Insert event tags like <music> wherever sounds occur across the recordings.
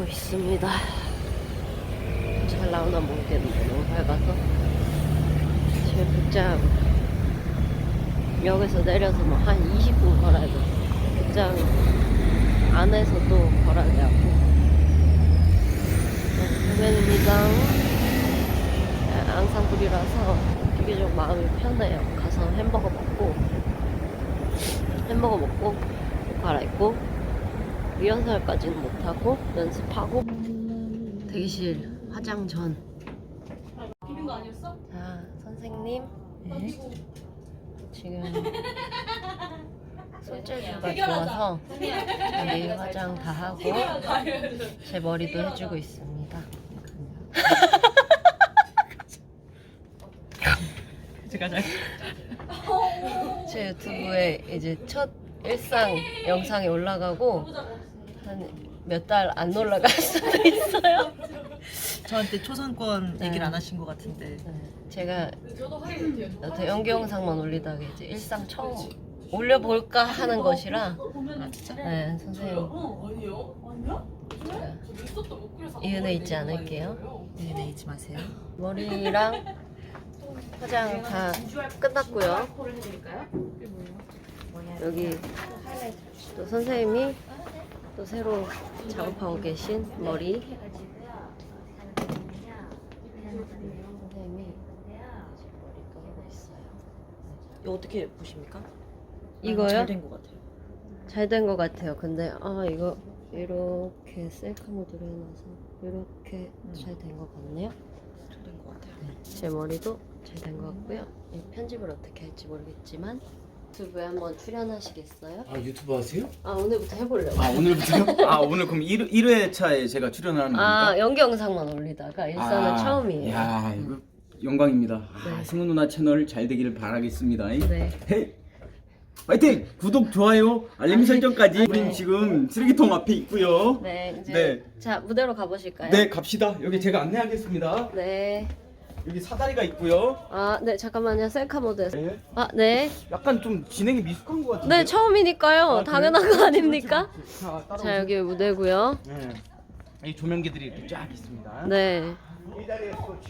하고 있습니다. 잘 나오나 모르겠는데 너무 밝아서 지금 극장 역에서 내려서 뭐 한 20분 걸어야 돼. 극장 안에서도 걸어야 돼갖고 네, 공연입니다. 네, 앙상블이라서 비교적 마음이 편해요. 가서 햄버거 먹고 햄버거 먹고 옷 갈아입고 리허설까지는 못하고 연습하고 대기실 화장 전. 비빈 거 아니었어? 자 선생님. 지금 <laughs> 손재주가 좋아서 내일 화장 다 하고 제 머리도 해주고 있습니다. 제 유튜브에 이제 첫 일상 영상이 올라가고 한 몇 달안 올라갈 수도 있어요. <laughs> 저한테 초상권 네. 얘기를 안 하신 것 같은데 네, 제가 또 연기 영상만 올리다가 이제 일상 처음 올려볼까 하는 것이라 아 진짜? 네, 선생님 그래서 이은혜 잊지 않을게요. 네, 네 잊지 마세요 머리랑 화장 다 끝났고요. 여기 또 선생님이 또 새로 작업하고 계신 머리. 선생님이 머리도 하고 있어요. 이거 어떻게 보십니까? 이거요? 잘된 것 같아요 잘 된 것 같아요. 근데 아 이거 이렇게 셀카 모드로 해놔서 이렇게 잘된 것 같네요. 잘 된 것 같아요 제 머리도 잘 된 것 같고요. 이 편집을 어떻게 할지 모르겠지만 유튜브에 한번 출연하시겠어요? 아 유튜브 하세요? 아 오늘부터 해보려고. 아 오늘부터요? 아 오늘 그럼 1, 1회차에 제가 출연을 하는 겁니까? 아 연기 영상만 올리다가 일산은 아, 처음이에요. 야 이거 영광입니다. 네. 아, 승우 누나 채널 잘 되기를 바라겠습니다. 네. 헤이 파이팅! 구독, 좋아요, 알림 설정까지. 우린 지금 쓰레기통 앞에 있고요. 네 이제 네. 자 무대로 가보실까요? 네 갑시다. 여기 제가 안내하겠습니다. 네. 여기 사다리가 있고요. 아 네 잠깐만요 셀카 모드에서. 네. 아 네. 약간 좀 진행이 미숙한 것 같은데. 네 처음이니까요. 아, 당연한? 거 아닙니까? 자, 따라오세요. 자 여기 무대고요. 네. 이 조명기들이 이렇게 쫙 있습니다. 네.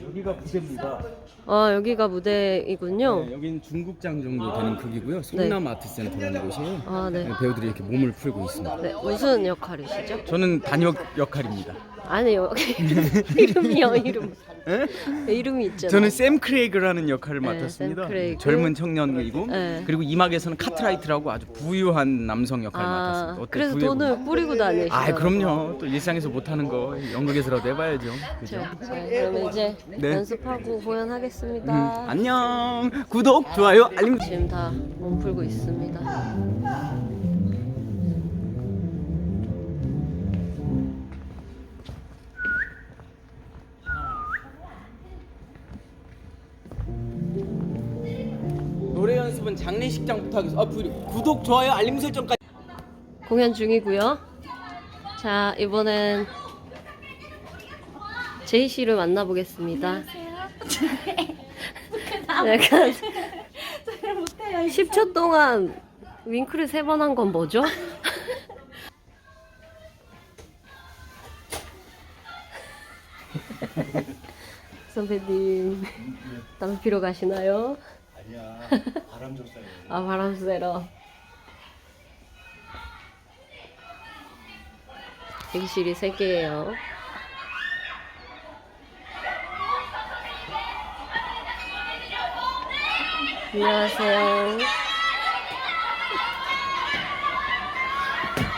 여기가 무대입니다. 아 여기가 무대이군요. 네, 여기는 중국장 정도 되는 크기고요. 성남 아트센터라는 곳이에요. 아 네. 네, 배우들이 이렇게 몸을 풀고 있습니다. 네 무슨 역할이시죠? 저는 단역 역할입니다. 아니 여기 <laughs> 이름이요 이름. 예? 네, 이름이 있잖아요. 저는 샘 크레이그라는 역할을 네, 맡았습니다. 샘 크레이그. 젊은 청년이고 네. 그리고 이 막에서는 카트라이트라고 아주 부유한 남성 역할을 아 맡았습니다. 어때? 그래서 부유해 보이죠? 돈을 뿌리고 다니시죠. 아, 그럼요. 또 일상에서 못하는 거 연극에서라도 해봐야죠. 그죠? 자, 자, 그럼 이제 네. 연습하고 음, 공연하겠습니다. 안녕. 구독, 좋아요, 알림. 지금 다 몸풀고 있습니다. 연습은 장례식장부터 하겠습니다. 아, 부- 구독, 좋아요, 알림 설정까지. 공연 중이고요. 자 이번엔 제이 씨를 만나보겠습니다. <laughs> 약간 10초 동안 윙크를 세 번 한 건 뭐죠? <laughs> 선배님 담배 피러 가시나요? 아니야. 바람 좀 쐬요. 아 바람 쐬러. 대기실이 3개예요. 안녕하세요.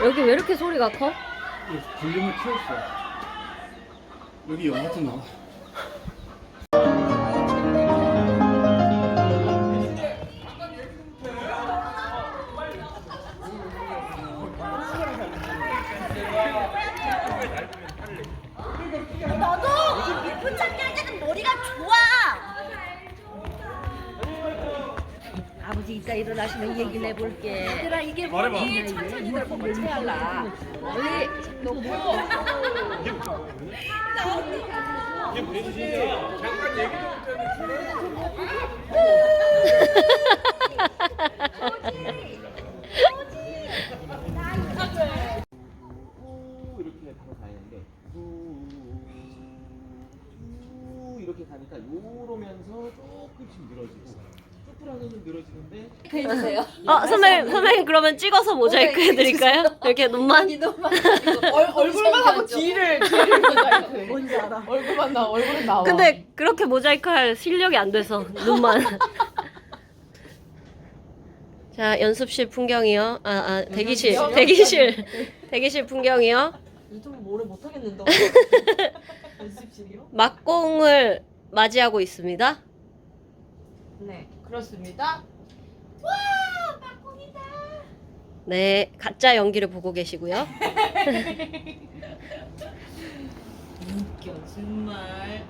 여기 왜 이렇게 소리가 커? 볼륨을 키웠어. 여기 영화도 나 내 얘기를 해볼게. 얘들아 이게 뭐니? 천천히들 보고 체할라. 원래 놓고. 이게 뭐지? 잠깐 얘기 이렇게 바로 가는데 이렇게 가니까 요러면서 조금씩 늘어지고 쭈꾸라기는 늘어지는데 해주세요. 어 선배님 선배님 그러면 찍어서 모자이크 해드릴까요? 이렇게 눈만 얼굴만 하고 뒤를 뒤를 <laughs> 모자이크. 뭔지 알아. 얼굴만 나 얼굴은 나와. 근데 그렇게 모자이크 할 실력이 안 돼서 눈만 <laughs> 자 연습실 풍경이요 아, 아 대기실 연습실이요? 대기실 <laughs> 대기실 풍경이요 이좀 오래 못 하겠는데. 연습실이요? 막공을 맞이하고 있습니다 네 그렇습니다. 네 가짜 연기를 보고 계시고요 웃겨 정말.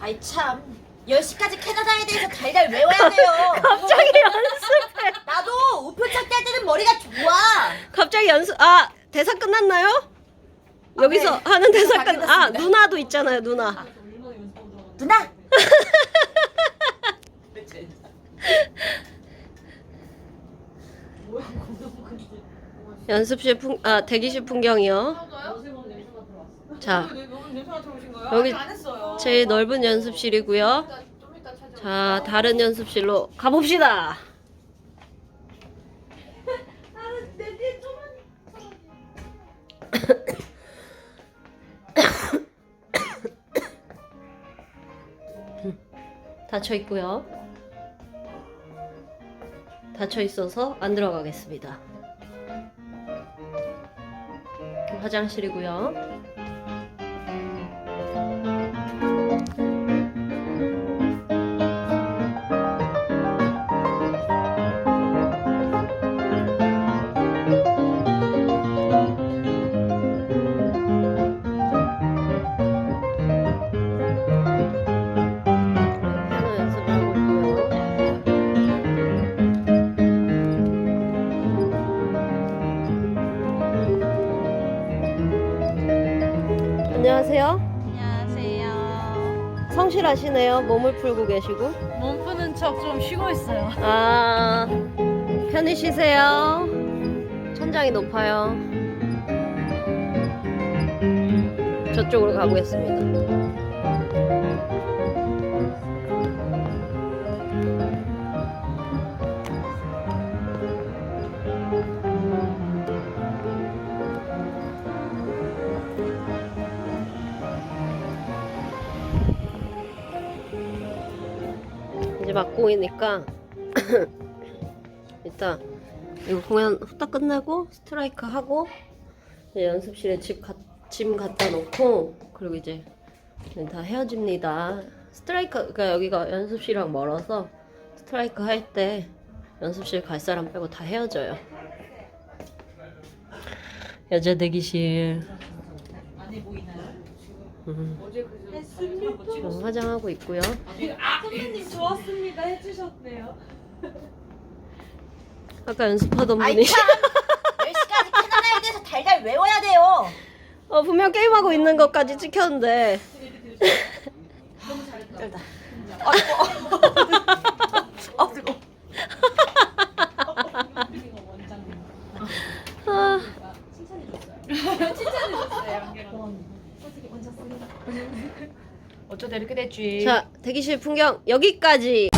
아이 참 10시까지 캐나다에 대해서 달달 외워야 돼요. 갑자기 연습 나도 우표 찾기 할 때는 머리가 좋아. 갑자기 연습 아 대사 끝났나요? 여기서 네. 하는 대사 다 끝. 아. 누나도 있잖아요 누나. 누나. <laughs> 연습실 풍, 아 대기실 풍경이요. 자? 여기. 제일 넓은 연습실이고요. 자 다른 연습실로 가봅시다. 닫혀 있고요. 닫혀 있어서 안 들어가겠습니다. 화장실이고요. 성실하시네요. 몸을 풀고 계시고. 몸 푸는 척 좀 쉬고 있어요. 아, 편히 쉬세요. 천장이 높아요. 저쪽으로 가보겠습니다. 막공이니까 <coughs> 일단 이거 공연 후딱 끝내고 스트라이크 하고 연습실에 집 가, 짐 갖다 놓고 그리고 이제 다 헤어집니다. 스트라이크 그러니까 여기가 연습실이랑 멀어서 스트라이크 할 때 연습실 갈 사람 빼고 다 헤어져요. 여자 대기실. 보이나요? 음, 어제 그 지금 화장하고 있고요. 선배님 좋았습니다 해주셨네요. 아까 연습하던 분이 참 10시까지 캐나다에 대해서 달달 외워야 돼요. 어, 분명 게임하고 있는 것까지 찍혔는데. <laughs> 어 <laughs> 뜨거. 아, 이렇게 됐지. 자 대기실 풍경 여기까지.